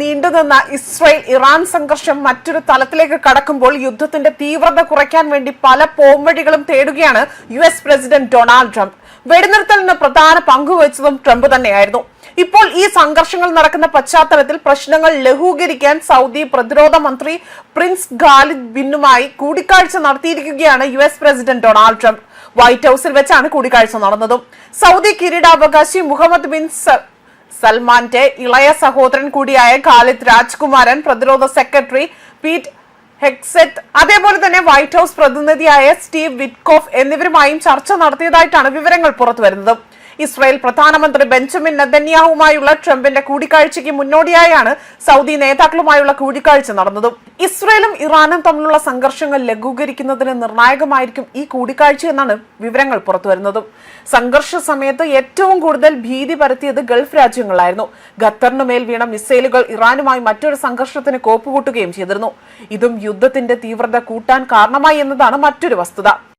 നീണ്ടുനിന്ന Israel Iran സംഘർഷം മറ്റൊരു തലത്തിലേക്ക് കടക്കുമ്പോൾ യുദ്ധത്തിന്റെ തീവ്രത കുറയ്ക്കാൻ വേണ്ടി പല പോംവഴികളും തേടുകയാണ് U S president Donald Trump. വെടിനിർത്തലിന് പ്രധാന പങ്കുവച്ചതും ട്രംപ് തന്നെയായിരുന്നു. ഇപ്പോൾ ഈ സംഘർഷങ്ങൾ നടക്കുന്ന പശ്ചാത്തലത്തിൽ പ്രശ്നങ്ങൾ ലഘൂകരിക്കാൻ സൗദി പ്രതിരോധ മന്ത്രി പ്രിൻസ് ഖാലിദ് ബിന്നുമായി കൂടിക്കാഴ്ച നടത്തിയിരിക്കുകയാണ് U S president Donald Trump. White ഹൌസിൽ വെച്ചാണ് കൂടിക്കാഴ്ച നടന്നതും. സൗദി കിരീടാവകാശി മുഹമ്മദ് ബിൻ സൽമാന്റെ ഇളയ സഹോദരൻ കൂടിയായ ഖാലിദ് രാജ്കുമാരൻ പ്രതിരോധ സെക്രട്ടറി പീറ്റ് ഹെക്സെറ്റ് അതേപോലെ തന്നെ വൈറ്റ് ഹൌസ് പ്രതിനിധിയായ സ്റ്റീവ് വിറ്റ്കോഫ് എന്നിവരുമായും ചർച്ച നടത്തിയതായിട്ടാണ് വിവരങ്ങൾ പുറത്തുവരുന്നത്. ഇസ്രായേൽ പ്രധാനമന്ത്രി ബെഞ്ചമിൻ നെതന്യാഹുമായുള്ള ട്രംപിന്റെ കൂടിക്കാഴ്ചയ്ക്ക് മുന്നോടിയായാണ് സൗദി നേതാക്കളുമായുള്ള കൂടിക്കാഴ്ച നടന്നത്. ഇസ്രയേലും ഇറാനും തമ്മിലുള്ള സംഘർഷങ്ങൾ ലഘൂകരിക്കുന്നതിന് നിർണായകമായിരിക്കും ഈ കൂടിക്കാഴ്ച എന്നാണ് വിവരങ്ങൾ പുറത്തുവരുന്നത്. സംഘർഷ സമയത്ത് ഏറ്റവും കൂടുതൽ ഭീതി പരത്തിയത് ഗൾഫ് രാജ്യങ്ങളായിരുന്നു. ഖത്തറിനു മേൽ വീണ മിസൈലുകൾ ഇറാനുമായി മറ്റൊരു സംഘർഷത്തിന് കോപ്പുകൂട്ടുകയും ചെയ്തിരുന്നു. ഇതും യുദ്ധത്തിന്റെ തീവ്രത കൂട്ടാൻ കാരണമായി എന്നതാണ് മറ്റൊരു വസ്തുത.